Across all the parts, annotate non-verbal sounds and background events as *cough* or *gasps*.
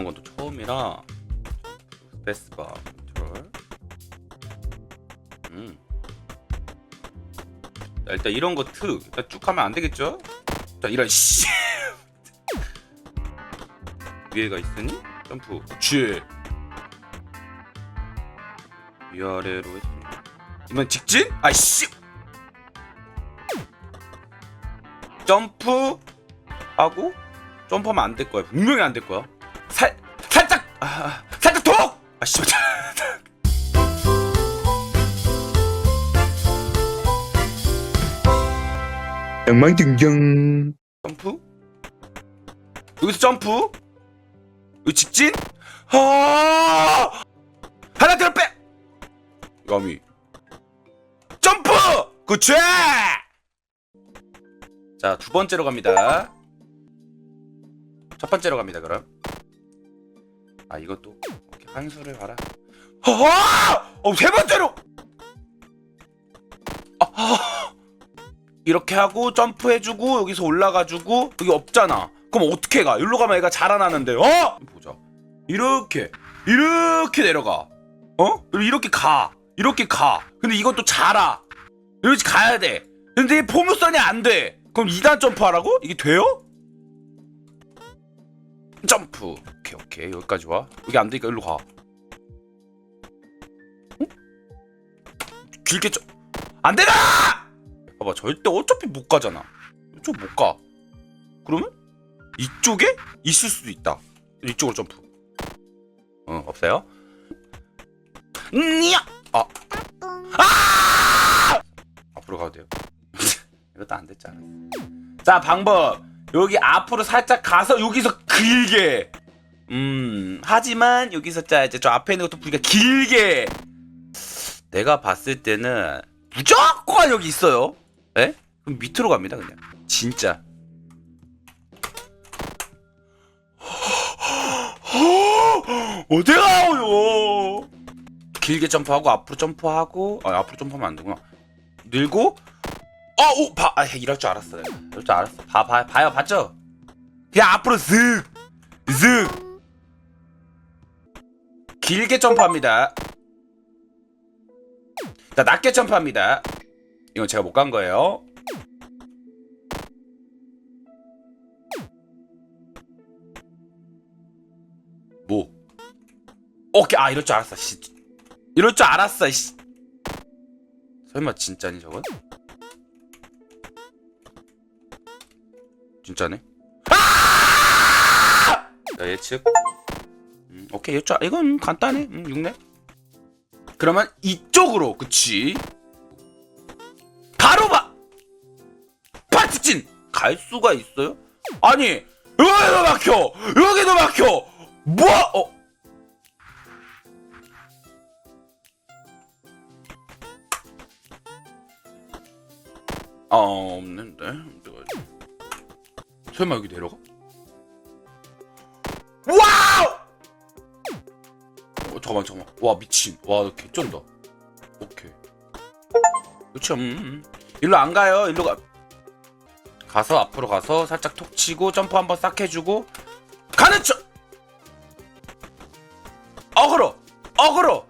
이런 것도 처음이라 스페이스바 컨트롤. 음. 자, 일단 이런 거트 일단 쭉 하면 안 되겠죠? 자 이런 씨. *laughs* 위에가 있으니? 점프. 그렇지 위아래로 이번 직진? 아이씨. 점프 하고 점프하면 안 될 거야. 분명히 안 될 거야 아, 살짝 톡! 아씨. 영망 등장. 점프? 여기서 점프? 여기 직진? 아! 하나 들어 빼! 감이 점프! 그치? 자 두 번째로 갑니다. 첫 번째로 갑니다 그럼 아 이것도 이렇게 한 수를 봐라 아! 어, 세 번째로 아, 이렇게 하고 점프해주고 여기서 올라가주고 여기 없잖아 그럼 어떻게 가? 일로 가면 얘가 자라나는데 어? 보자 이렇게 이렇게 내려가 어? 이렇게 가 이렇게 가 근데 이것도 자라 이렇게 가야 돼 근데 이 포물선이 안 돼 그럼 2단 점프하라고? 이게 돼요? 점프. 오케이 오케이. 여기까지 와. 여기 안 되니까 일로 가. 어? 길게 점 안 되나! 봐봐 절대 어차피 못 가잖아. 이쪽 못 가. 그러면 이쪽에 있을 수도 있다. 이쪽으로 점프. 어 없어요? 니야 아! 아! 앞으로 가도 돼요. *laughs* 이것도 안 됐잖아 자 방법. 여기 앞으로 살짝 가서 여기서 길게. 음 하지만 여기서 자 이제 저 앞에 있는 것도 보니까 길게. 내가 봤을 때는 무조건 여기 있어요. 에? 그럼 밑으로 갑니다 그냥. 진짜. *gasps* 어디 가요? 길게 점프하고 앞으로 점프하고 아 앞으로 점프하면 안 되구나. 늘고? 어오 봐 아, 이럴 줄 알았어요. 이럴 줄 알았어. 봐, 봐 봐요 봤죠? 그냥 앞으로 슥 슥 길게 점프합니다. 자 낮게 점프합니다. 이건 제가 못 간 거예요. 뭐? 오케이. 아 이럴 줄 알았어. 씨. 이럴 줄 알았어 씨. 설마 진짜니 저건? 진짜네? 아! 자 예측. 음, 오케이 예측 이건 간단해. 음, 6렙. 그러면 이쪽으로 그치? 바로 봐 파트진! 갈 수가 있어요? 아니 여기도 막혀! 여기도 막혀! 뭐 어? 아 없는데? 설마 여기 내려가? 와우! 어, 잠깐만 잠깐만. 와 미친. 와 개쩐다 오케이. 그쵸 음, 음. 일로 안 가요. 일로 가. 가서 앞으로 가서 살짝 톡 치고 점프 한번 싹 해주고. 가는 척! 어그로! 어그로!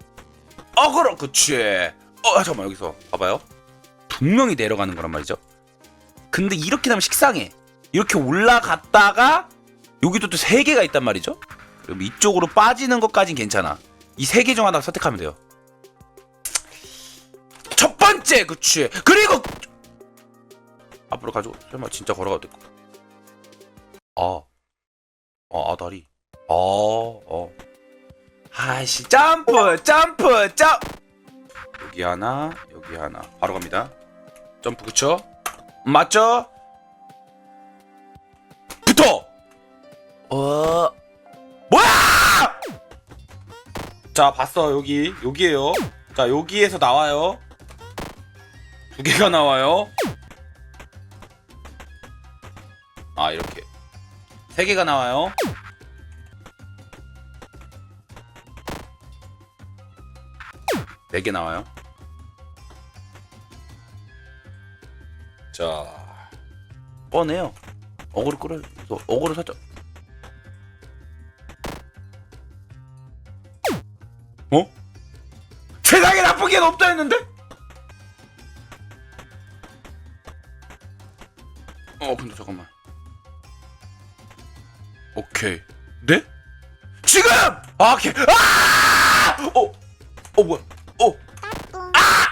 어그로! 그치. 어 잠깐만 여기서 봐봐요. 분명히 내려가는 거란 말이죠. 근데 이렇게 되면 식상해. 이렇게 올라갔다가 여기도 또 세 개가 있단 말이죠? 그럼 이쪽으로 빠지는 것까진 괜찮아. 이 세 개 중 하나 선택하면 돼요. 첫 번째 그치 그리고 앞으로 가지고 설마 진짜 걸어가도 될까 아, 아. 아 다리. 아 어. 아이씨 점프 점프 점프 여기 하나 여기 하나. 바로 갑니다. 점프 그쵸 맞죠 어. 뭐야! 자 봤어. 여기 여기에요. 자 여기에서 나와요. 두 개가 나와요. 아 이렇게. 세 개가 나와요. 네 개 나와요. 자 뻔해요. 어그로 끌어 어그로 살짝 점프기엔 없다 했는데? 어 근데 잠깐만 오케이 네? 지금! 아 오케이 아! 어? 어 뭐야 어? 아!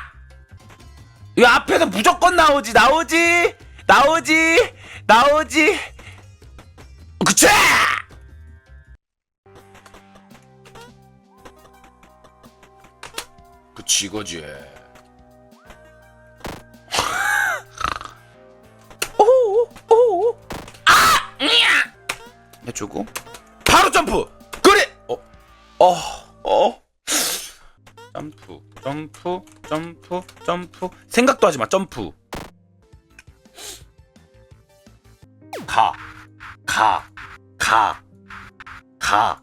이 앞에서 무조건 나오지 나오지 나오지 나오지 그치! 이거지 오오오 아! 으야! 해주고 바로 점프 그래 어? 어? 어? 점프 점프 점프 점프 생각도 하지 마 점프 가 가 가 가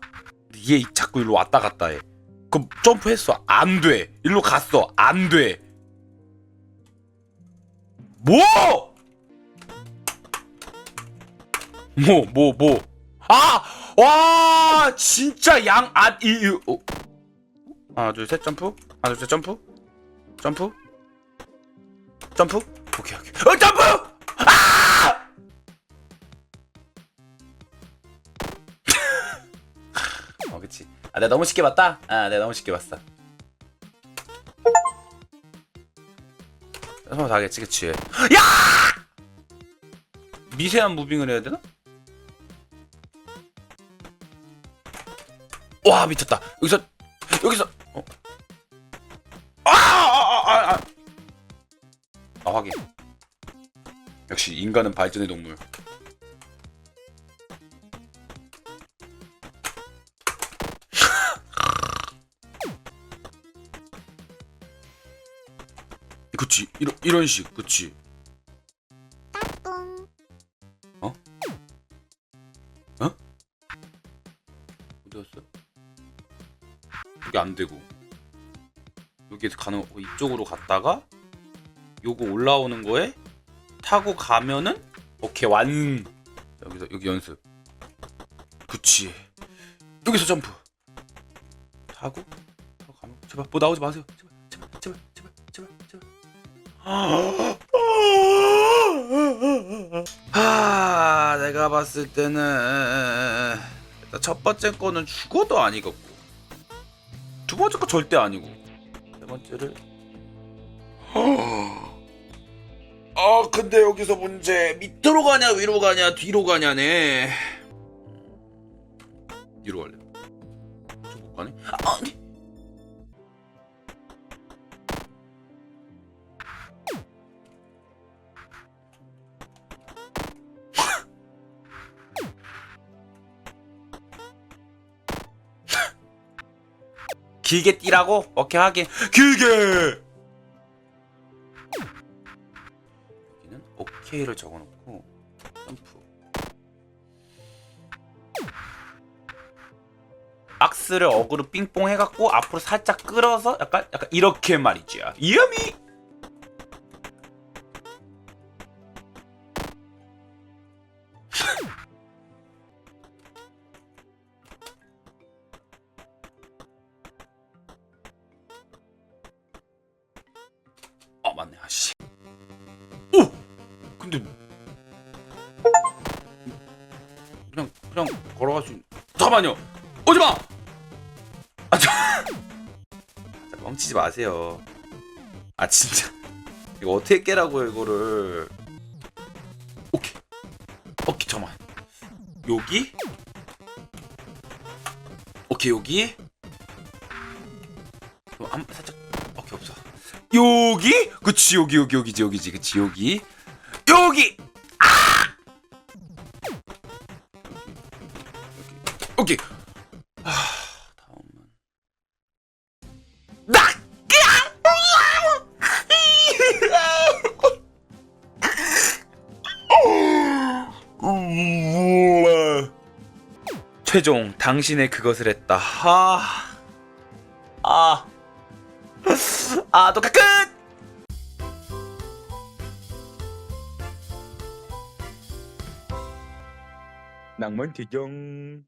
얘 자꾸 일로 왔다 갔다 해 그럼 점프했어 안 돼 일로 갔어 안 돼 뭐? 뭐, 뭐, 뭐. 아! 와! 진짜 양, 아, 이, 이, 어. 하나, 둘, 셋, 점프. 하나, 둘, 셋, 점프. 점프. 점프. 오케이, 오케이. 어, 점프! 아, 내가 너무 쉽게 봤다? 아, 내가 너무 쉽게 봤어. 다 하겠지, 그치? 야! 미세한 무빙을 해야 되나? 와 미쳤다 여기서 여기서 어. 아, 아, 아, 아. 아 확인 역시 인간은 발전의 동물 그치. 이런 이런 식. 그치. 어? 어? 어디 갔어? 여기 안 되고. 여기에서 가는 거 이쪽으로 갔다가 요거 올라오는 거에 타고 가면은 오케이 완. 여기서 여기 연습. 그치. 여기서 점프. 타고 타고 가면. 제발 뭐 나오지 마세요 아 내가 봤을 때는 일단 첫 번째 거는 죽어도 아니겠고 두 번째 거 절대 아니고 세 번째를. 아 근데 여기서 문제 밑으로 가냐 위로 가냐 뒤로 가냐네. 뒤로 갈래. 저못 가네? 아, 아니 길게 뛰라고? 오케이 하긴. 길게! 여기는 오케이를 적어놓고 점프. 박스를 어그로 삥뽕 해갖고 앞으로 살짝 끌어서 약간 약간 이렇게 말이지 이음 근데 그냥 그냥 걸어갈 수 있... 잠깐만요! 오지마! 아 저... 자, 멍치지 마세요. 아 진짜. 이거 어떻게 깨라고요 이거를? 오케이. 오케이 잠깐만. 여기? 오케이 여기? 어, 한 살짝 오케이 없어. 여기? 그치 여기 여기 여기지 여기지 그치 여기 여기. 아! 여기. 아 다음은. 나 최종 당신의 그것을 했다. 아, 아, 아, 끝. 낭만 대경